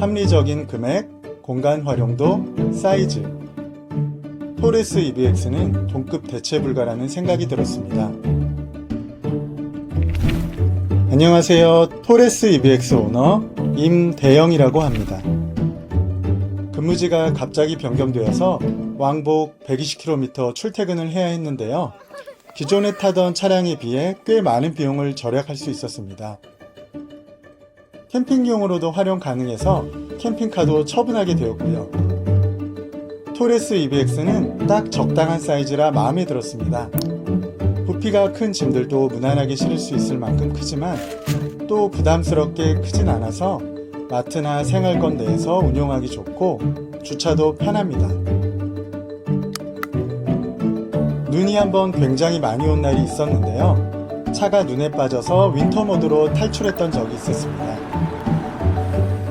합리적인 금액, 공간 활용도, 사이즈. 토레스 EVX는 동급 대체 불가라는 생각이 들었습니다. 안녕하세요. 토레스 EVX 오너 임대영이라고 합니다. 근무지가 갑자기 변경되어서 왕복 120km 출퇴근을 해야 했는데요. 기존에 타던 차량에 비해 꽤 많은 비용을 절약할 수 있었습니다. 캠핑용으로도 활용 가능해서 캠핑카도 처분하게 되었고요. 토레스 EVX는 딱 적당한 사이즈라 마음에 들었습니다. 부피가 큰 짐들도 무난하게 실을 수 있을 만큼 크지만 또 부담스럽게 크진 않아서 마트나 생활권 내에서 운용하기 좋고 주차도 편합니다. 눈이 한번 굉장히 많이 온 날이 있었는데요. 차가 눈에 빠져서 윈터 모드로 탈출했던 적이 있었습니다.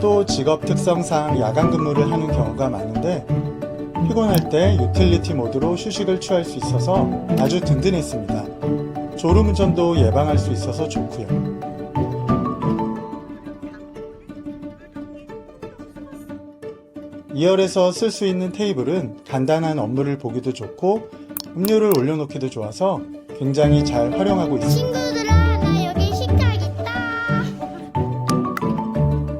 또 직업 특성상 야간 근무를 하는 경우가 많은데 피곤할 때 유틸리티 모드로 휴식을 취할 수 있어서 아주 든든했습니다. 졸음운전도 예방할 수 있어서 좋고요. 2열에서 쓸 수 있는 테이블은 간단한 업무를 보기도 좋고 음료를 올려놓기도 좋아서 굉장히 잘 활용하고 있습니다. 친구들아, 나 여기 식탁 있다.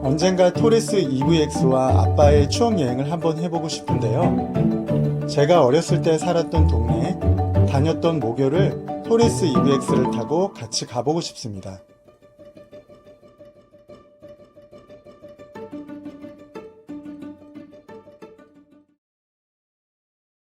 언젠가 토레스 EVX와 아빠의 추억 여행을 한번 해보고 싶은데요. 제가 어렸을 때 살았던 동네에 다녔던 모교를 토레스 EVX를 타고 같이 가보고 싶습니다.